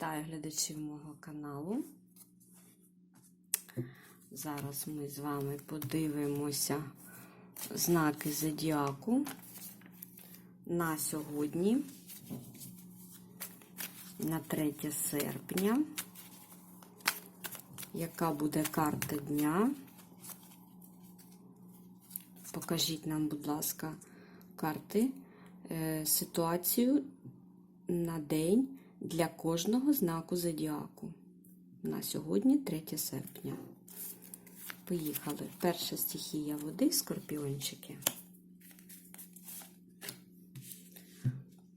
Вітаю глядачів мого каналу. Зараз ми з вами подивимося знаки зодіаку на сьогодні, на 3 серпня. Яка буде карта дня? Покажіть нам, будь ласка, карти, е, ситуацію на день для кожного знаку зодіаку. На сьогодні 3 серпня. Поїхали. Перша стихія води, скорпіончики.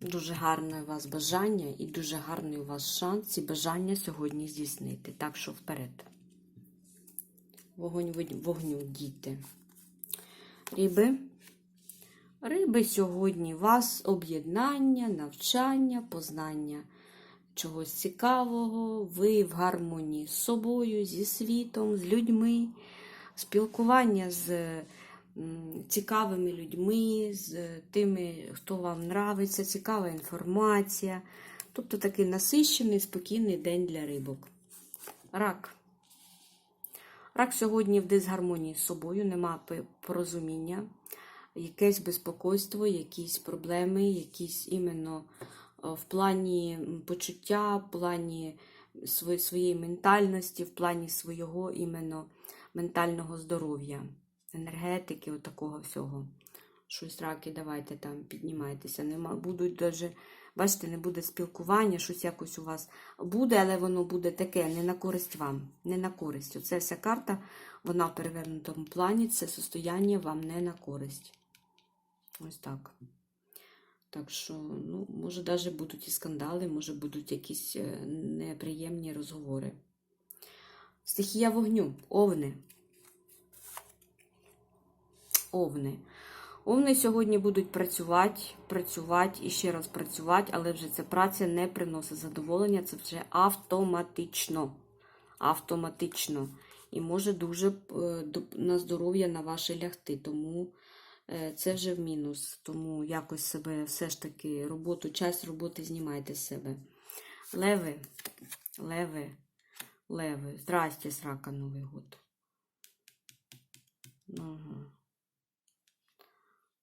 Дуже гарне у вас бажання і дуже гарний у вас шанс ці бажання сьогодні здійснити. Так що вперед. Вогонь вогню, діти. Риби. Риби сьогодні вас об'єднання, навчання, познання чогось цікавого, ви в гармонії з собою, зі світом, з людьми, спілкування з цікавими людьми, з тими, хто вам нравиться, цікава інформація. Тобто такий насищений, спокійний день для рибок. Рак. Рак сьогодні в дисгармонії з собою, нема порозуміння якесь безпокойство, якісь проблеми, якісь іменно в плані почуття, в плані своєї ментальності, в плані свого іменно ментального здоров'я, енергетики, от такого всього. Щось раки, давайте там піднімайтеся. Нема, будуть даже, бачите, не буде спілкування, щось якось у вас буде, але воно буде таке, не на користь вам, не на користь. Оце вся карта, вона в перевернутому плані, це состояння вам не на користь. Ось так. Так що, ну, може, навіть будуть і скандали, може, будуть якісь неприємні розговори. Стихія вогню, овни. Овни. Овни сьогодні будуть працювати, працювати і ще раз працювати, але вже ця праця не приносить задоволення, це вже автоматично. Автоматично. І може дуже на здоров'я на ваше лягти. Тому це вже в мінус. Тому якось себе все ж таки роботу, часть роботи знімайте з себе. Леви, леви, леви. Здрасте, срака Новий год. Ага.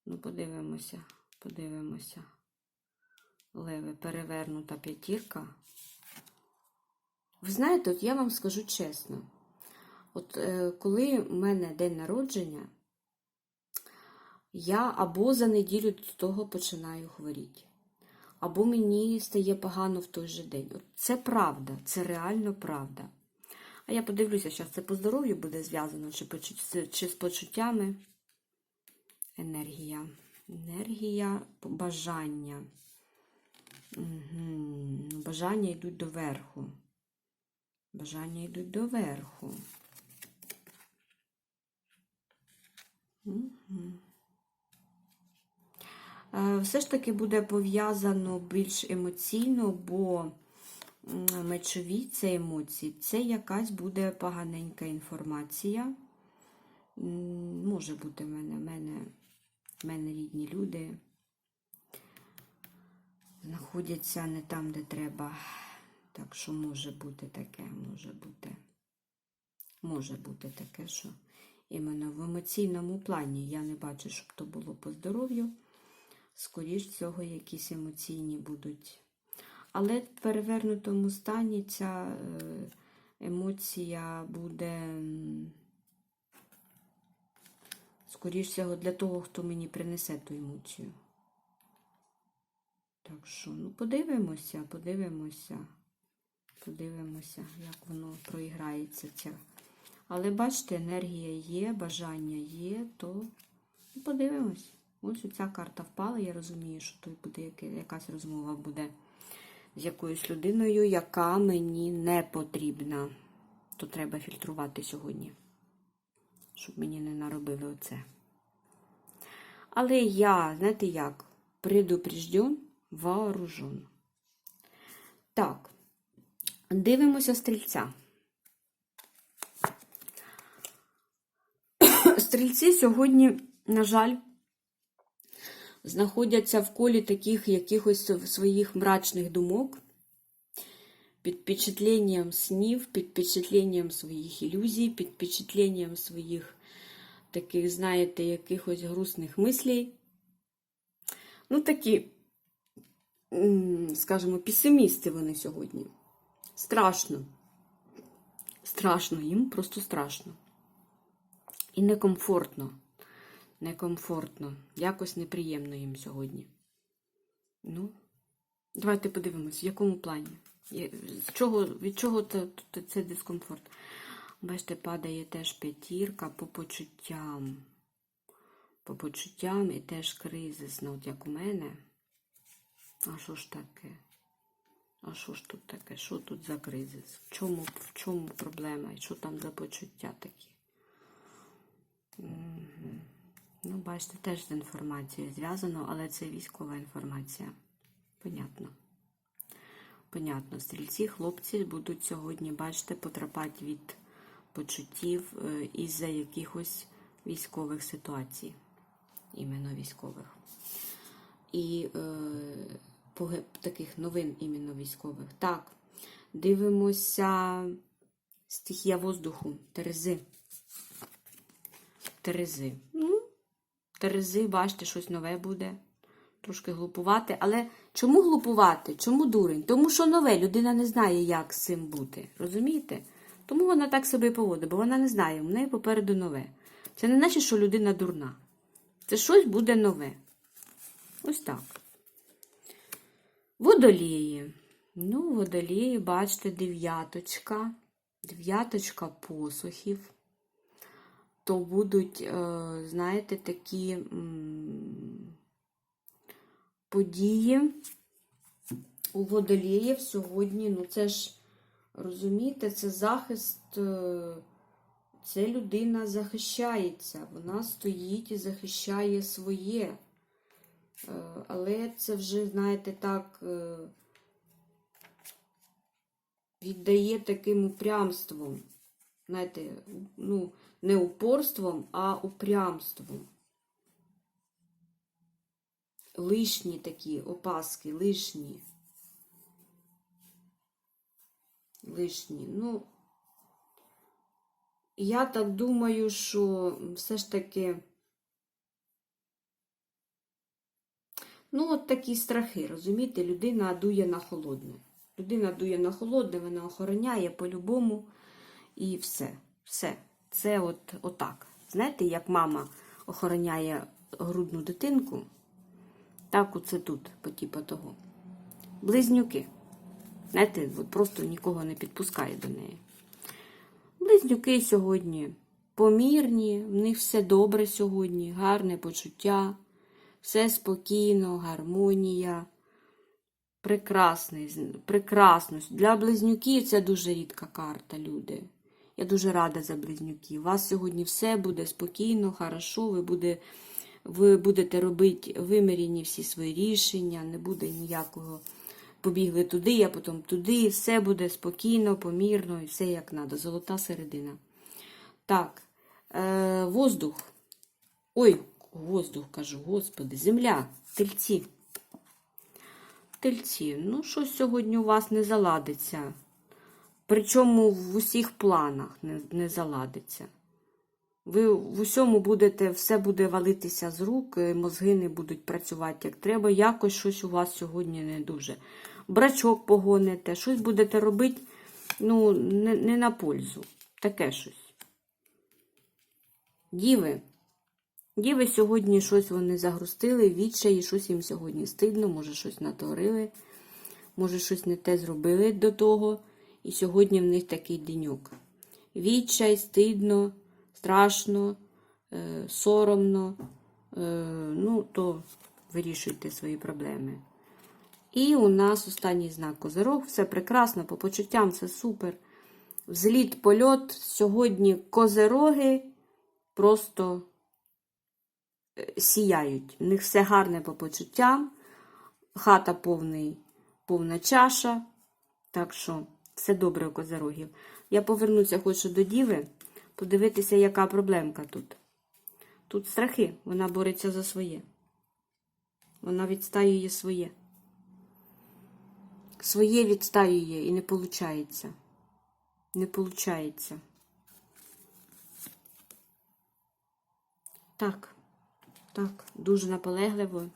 Ну, подивимося, подивимося. Леви, перевернута п'ятірка. Ви знаєте, от я вам скажу чесно. От е, коли в мене день народження, я або за неділю до того починаю хворіти, або мені стає погано в той же день. Це правда, це реально правда. А я подивлюся, що це по здоров'ю буде зв'язано, чи, чи з почуттями. Енергія. Енергія бажання. Угу. Бажання йдуть до верху. Бажання йдуть до верху. Угу. Все ж таки буде пов'язано більш емоційно, бо мечові це емоції, це якась буде поганенька інформація. Може бути в мене, в мене, в мене рідні люди знаходяться не там, де треба. Так що може бути таке, може бути. Може бути таке, що іменно в емоційному плані я не бачу, щоб то було по здоров'ю. Скоріш всього, якісь емоційні будуть. Але в перевернутому стані ця емоція буде, скоріш всього, для того, хто мені принесе ту емоцію. Так що, ну, подивимося, подивимося, подивимося, як воно проіграється. ця. Але бачите, енергія є, бажання є, то подивимось. Ось ця карта впала, я розумію, що тут буде якась розмова буде з якоюсь людиною, яка мені не потрібна. То треба фільтрувати сьогодні, щоб мені не наробили оце. Але я, знаєте як, предупрежден, вооружен. Так, дивимося стрільця. Стрільці сьогодні, на жаль, знаходяться в колі таких якихось своїх мрачних думок, під впечатлением снів, під впечатлением своїх ілюзій, під впечатлением своїх таких, знаєте, якихось грустних мислей. Ну, такі, скажімо, песимісти вони сьогодні. Страшно. Страшно їм, просто страшно. І некомфортно. Некомфортно. Якось неприємно їм сьогодні. Ну, давайте подивимось, в якому плані. З чого, від чого це, це, дискомфорт? Бачите, падає теж п'ятірка по почуттям. По почуттям і теж кризисно, от як у мене. А що ж таке? А що ж тут таке? Що тут за кризис? В чому, в чому проблема? І що там за почуття такі? Мгм. Ну, бачите, теж з інформацією зв'язано, але це військова інформація. Понятно. Понятно. Стрільці, хлопці будуть сьогодні, бачите, потрапати від почуттів е, із-за якихось військових ситуацій. Іменно військових. І е, таких новин іменно військових. Так, дивимося стихія воздуху, Терези. Терези. Терези, бачите, щось нове буде. Трошки глупувати. Але чому глупувати? Чому дурень? Тому що нове, людина не знає, як з цим бути. Розумієте? Тому вона так себе і поводить, бо вона не знає, в неї попереду нове. Це не значить, що людина дурна. Це щось буде нове. Ось так. Водолії. Ну, водолії, бачите, дев'яточка. Дев'яточка посухів. То будуть, е, знаєте, такі події у водоліїв сьогодні. Ну, це ж, розумієте, це захист. е, Це людина захищається. Вона стоїть і захищає своє. Е, Але це вже, знаєте, так віддає таким упрямством. Знаєте, ну, не упорством, а упрямством. Лишні такі опаски, лишні. Лишні. Ну, я так думаю, що все ж таки. Ну, от такі страхи, розумієте, людина дує на холодне. Людина дує на холодне, вона охороняє по-любому і все. Все. Це от отак. Знаєте, як мама охороняє грудну дитинку, так оце тут, по типу того. Близнюки. Знаєте, просто нікого не підпускає до неї. Близнюки сьогодні помірні, в них все добре сьогодні, гарне почуття, все спокійно, гармонія. Прекрасний, прекрасно. Для близнюків це дуже рідка карта, люди. Я дуже рада за близнюків. У вас сьогодні все буде спокійно, хорошо, ви, буде, ви будете робити вимірені всі свої рішення, не буде ніякого побігли туди, а потім туди. Все буде спокійно, помірно і все як треба. Золота середина. Так, е, воздух. Ой, воздух кажу, господи, земля, тельці. Тельці, ну щось сьогодні у вас не заладиться. Причому в усіх планах не, не заладиться. Ви в усьому будете, все буде валитися з рук, мозги не будуть працювати як треба. Якось щось у вас сьогодні не дуже. Брачок погоните, щось будете робити ну, не, не на пользу. Таке щось. Діви. Діви сьогодні щось вони загрустили, відчаї, щось їм сьогодні стидно, може щось натворили, може щось не те зробили до того. І сьогодні в них такий деньок. Відчай, стидно, страшно, е, соромно. Е, ну, то вирішуйте свої проблеми. І у нас останній знак Козирог. Все прекрасно, по почуттям все супер. Взліт, польот. Сьогодні козироги просто е, сіяють. У них все гарне по почуттям. Хата повний, повна чаша. Так що все добре у козирогів. Я повернуся хочу до Діви, подивитися, яка проблемка тут. Тут страхи, вона бореться за своє. Вона відстаює своє. Своє відстаює і не виходить. Не виходить. Так, так, дуже наполегливо,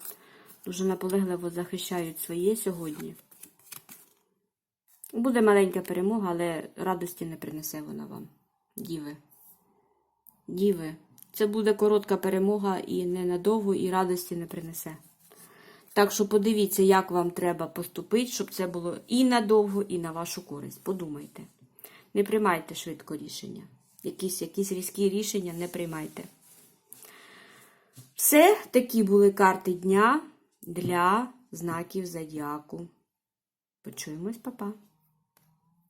дуже наполегливо захищають своє сьогодні. Буде маленька перемога, але радості не принесе вона вам, діви. Діви, це буде коротка перемога і ненадовго, і радості не принесе. Так що подивіться, як вам треба поступити, щоб це було і надовго, і на вашу користь. Подумайте. Не приймайте швидко рішення. Якісь, якісь різкі рішення не приймайте. Все, такі були карти дня для знаків зодіаку. Почуємось, папа.